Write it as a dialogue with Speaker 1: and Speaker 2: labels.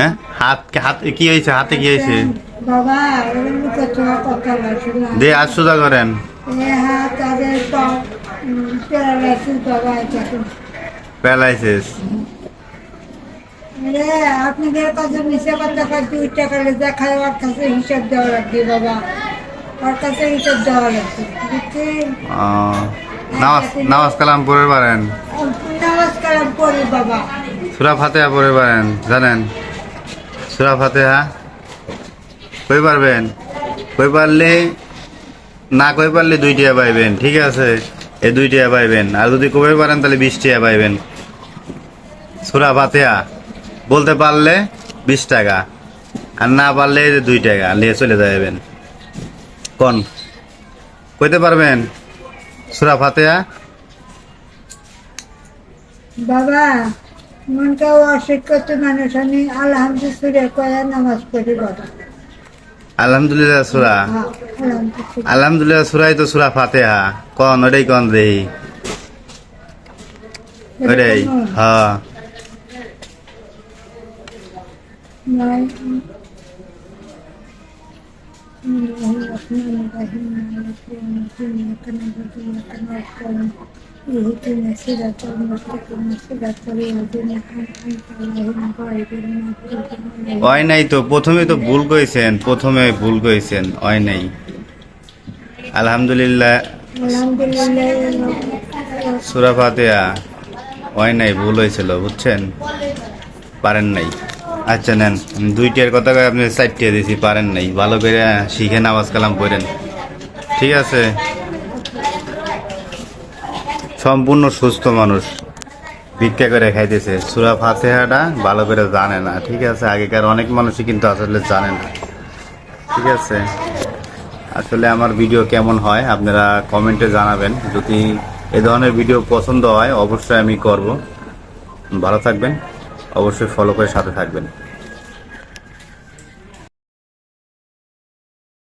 Speaker 1: হ্যাঁ? হাত হাত কি হয়েছে? হাতে কি হয়েছে?
Speaker 2: বাবা ওর মুখে তোমার কথা বলছে না
Speaker 1: দে আজ সোজা করেন।
Speaker 2: এ হাত তাদের প্যারালাইসিস বাবা এটা
Speaker 1: প্যারালাইসিস
Speaker 2: রে আপনাদের কাছে মিশে কথা দুই টাকা দেখায় ওর কাছে হিসাব দেওয়া লাগবে বাবা। ওর কাছে হিসাব দেওয়া লাগবে বুঝছেন?
Speaker 1: নামাজ নামাজ কালাম পড়ে পারেন।
Speaker 2: নমস্কার করি বাবা।
Speaker 1: সুরা ফাতেহা পড়ে পারেন জানেন? সুরা ফাতেহা। কই পারবেন? কই পারলে? না কই পারলে দুই টিয়া পাইবেন, ঠিক আছে? এই দুই টিয়া পাইবেন। আর যদি কই পারেন, তাহলে বিশ টিয়া পাইবেন। সুরা ফাতেহা। বলতে পারলে বিশ টাকা, আর না পারলে দুই টাকা, নিয়ে চলে যাবেন কোন? কইতে পারবেন? সুরা ফাতেহা?
Speaker 2: বাবা মনটা অশিক্ষিত মানুষ আমি আলহামদুলিল্লাহ কয়া নামাজ পড়ি বাবা
Speaker 1: আলহামদুলিল্লাহ সুরা।
Speaker 2: হ্যাঁ, আলহামদুলিল্লাহ।
Speaker 1: আলহামদুলিল্লাহ সুরাই তো সুরা ফাতেহা। কন ওটাই কন দেই ওটাই হ্যাঁ।
Speaker 2: নয়
Speaker 1: ওই নাই তো, প্রথমে তো ভুল কইছেন, প্রথমে ভুল কইছেন ওই নাই। আলহামদুলিল্লাহ। সুরা ফাতেহা ওই নাই, ভুল হয়েছিল, বুঝছেন? পারেন নাই। আচ্ছা নেন। দুইটার কথা আপনি চারটিয়ে দিছি, পারেন নাই। ভালো করে শিখে নামাজ কালাম পড়েন। ঠিক আছে? সম্পূর্ণ সুস্থ মানুষ। ভিক্ষা করে খাইতেছে। সুরা ফাতেহাটা ভালো করে জানে না। ঠিক আছে? আগেকার অনেক মানুষই কিন্তু আসলে জানে না। ঠিক আছে? আসলে আমার ভিডিও কেমন হয় আপনারা কমেন্টে জানাবেন। যদি এ ধরনের ভিডিও পছন্দ হয়, অবশ্যই আমি করব। ভালো থাকবেন। অবশ্যই ফলো করে সাথে থাকবেন।